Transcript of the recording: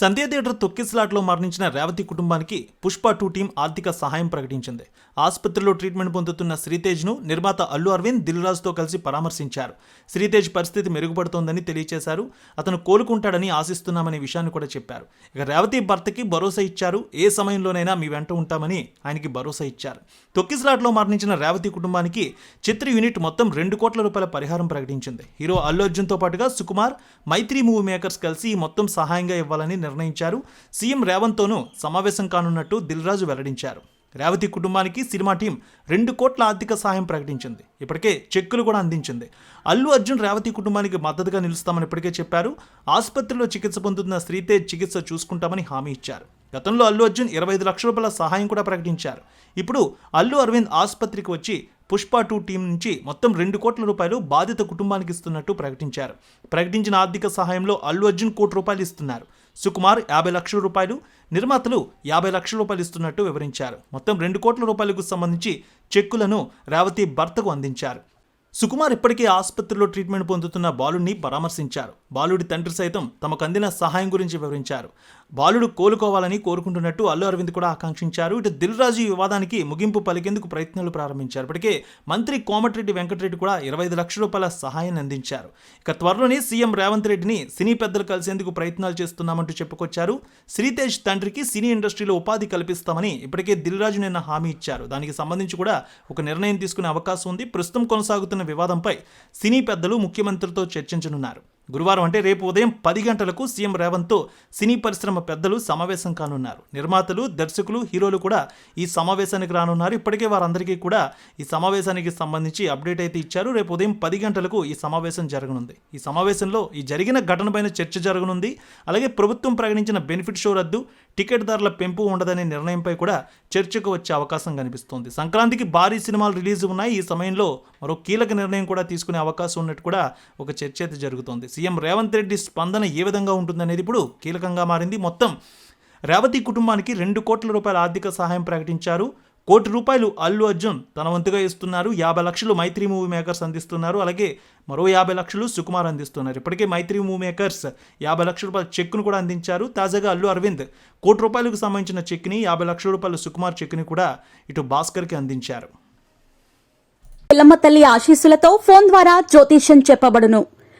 సంధ్య theatre తొక్కిసలాట్లో మరణించిన రేవతి కుటుంబానికి Pushpa two team ఆర్థిక సహాయం ప్రకటించింది. ఆసుపత్రిలో ట్రీట్మెంట్ పొందుతున్న శ్రీతేజ్ను నిర్మాత అల్లు అరవింద్ దిల్రాజ్తో కలిసి పరామర్శించారు. శ్రీతేజ్ పరిస్థితి మెరుగుపడుతోందని తెలియజేశారు అతను కోలుకుంటాడని ఆశిస్తున్నామనే విషయాన్ని కూడా చెప్పారు. ఇక రేవతి భర్తకి భరోసా ఇచ్చారు. ఏ సమయంలోనైనా మీ వెంట ఉంటామని ఆయనకి భరోసా ఇచ్చారు. తొక్కిస్లాట్లో మరణించిన రేవతి కుటుంబానికి చిత్ర యూనిట్ మొత్తం రెండు కోట్ల రూపాయల పరిహారం ప్రకటించింది. హీరో అల్లు అర్జున్తో పాటుగా సుకుమార్ మైత్రి మూవీ మేకర్స్ కలిసి మొత్తం సహాయంగా ఇవ్వాలని నిర్ణయించారు. సీఎం రేవంత్తోనూ సమావేశం కానున్నట్టు దిల్రాజు వెల్లడించారు. రేవతి కుటుంబానికి సినిమా టీం రెండు కోట్ల ఆర్థిక సహాయం ప్రకటించింది. ఇప్పటికే చెక్కులు కూడా అందించింది. అల్లు అర్జున్ రేవతి కుటుంబానికి మద్దతుగా నిలుస్తామని ఇప్పటికే చెప్పారు. ఆసుపత్రిలో చికిత్స పొందుతున్న శ్రీతేజ్ చికిత్స చూసుకుంటామని హామీ ఇచ్చారు. గతంలో అల్లు అర్జున్ ఇరవై ఐదు లక్షల రూపాయల సహాయం కూడా ప్రకటించారు. ఇప్పుడు అల్లు అరవింద్ ఆసుపత్రికి వచ్చి పుష్ప టూ టీం నుంచి మొత్తం రెండు కోట్ల రూపాయలు బాధిత కుటుంబానికి ఇస్తున్నట్టు ప్రకటించారు. ప్రకటించిన ఆర్థిక సహాయంలో అల్లు అర్జున్ కోటి రూపాయలు ఇస్తున్నారు. సుకుమార్ యాభై లక్షల రూపాయలు నిర్మాతలు యాభై లక్షల రూపాయలు ఇస్తున్నట్టు వివరించారు. మొత్తం రెండు కోట్ల రూపాయలకు సంబంధించి చెక్కులను రేవతి భర్తకు అందించారు. సుకుమార్ ఇప్పటికే ఆసుపత్రిలో ట్రీట్మెంట్ పొందుతున్న బాలుడిని పరామర్శించారు. బాలుడి తండ్రి సైతం తమకు అందిన సహాయం గురించి వివరించారు. బాలుడు కోలుకోవాలని కోరుకుంటున్నట్టు అల్లు అరవింద్ కూడా ఆకాంక్షించారు. ఇటు దిల్ రాజు వివాదానికి ముగింపు పలికేందుకు ప్రయత్నాలు ప్రారంభించారు. ఇప్పటికే మంత్రి కోమటిరెడ్డి వెంకటరెడ్డి కూడా ఇరవై ఐదు లక్షల రూపాయల సహాయాన్ని అందించారు. ఇక త్వరలోనే సీఎం రేవంత్ రెడ్డిని సినీ పెద్దలు కలిసేందుకు ప్రయత్నాలు చేస్తున్నామంటూ చెప్పుకొచ్చారు. శ్రీతేజ్ తండ్రికి సినీ ఇండస్ట్రీలో ఉపాధి కల్పిస్తామని ఇప్పటికే దిల్ రాజు నిన్న హామీ ఇచ్చారు. దానికి సంబంధించి కూడా ఒక నిర్ణయం తీసుకునే అవకాశం ఉంది. ప్రస్తుతం కొనసాగుతున్న వివాదంపై సినీ పెద్దలు ముఖ్యమంత్రితో చర్చించనున్నారు. గురువారం అంటే రేపు ఉదయం పది గంటలకు సీఎం రేవంత్తో సినీ పరిశ్రమ పెద్దలు సమావేశం కానున్నారు. నిర్మాతలు దర్శకులు హీరోలు కూడా ఈ సమావేశానికి రానున్నారు. ఇప్పటికే వారందరికీ కూడా ఈ సమావేశానికి సంబంధించి అప్డేట్ అయితే ఇచ్చారు. రేపు ఉదయం పది గంటలకు ఈ సమావేశం జరగనుంది. ఈ సమావేశంలో ఈ జరిగిన ఘటనపైన చర్చ జరగనుంది. అలాగే ప్రభుత్వం ప్రకటించిన బెనిఫిట్ షో రద్దు టికెట్ ధరల పెంపు ఉండదనే నిర్ణయంపై కూడా చర్చకు వచ్చే అవకాశం కనిపిస్తోంది. సంక్రాంతికి భారీ సినిమాలు రిలీజ్ ఉన్నాయి. ఈ సమయంలో మరో కీలక నిర్ణయం కూడా తీసుకునే అవకాశం ఉన్నట్టు కూడా ఒక చర్చ అయితే జరుగుతోంది. సీఎం రేవంత్ రెడ్డి స్పందన ఏ విధంగా ఉంటుందనేది ఇప్పుడు కీలకంగా మారింది. మొత్తం రేవతి కుటుంబానికి రెండు కోట్ల రూపాయల ఆర్థిక సహాయం ప్రకటించారు. కోటి రూపాయలు అల్లు అర్జున్ తన వంతుగా ఇస్తున్నారు. యాభై లక్షలు మైత్రి మూవీ మేకర్స్ అందిస్తున్నారు. అలాగే మరో యాభై లక్షలు సుకుమార్ అందిస్తున్నారు. ఇప్పటికే మైత్రి మూవీ మేకర్స్ యాభై లక్షల రూపాయల చెక్కును కూడా అందించారు. తాజాగా అల్లు అరవింద్ కోటి రూపాయలకు సంబంధించిన చెక్ని యాభై లక్షల రూపాయల సుకుమార్ చెక్ని కూడా ఇటు భాస్కర్కి అందించారు. పిల్లమ్మ తల్లి ఆశీస్సులతో ఫోన్ ద్వారా జ్యోతిష్యం చెప్పబడును.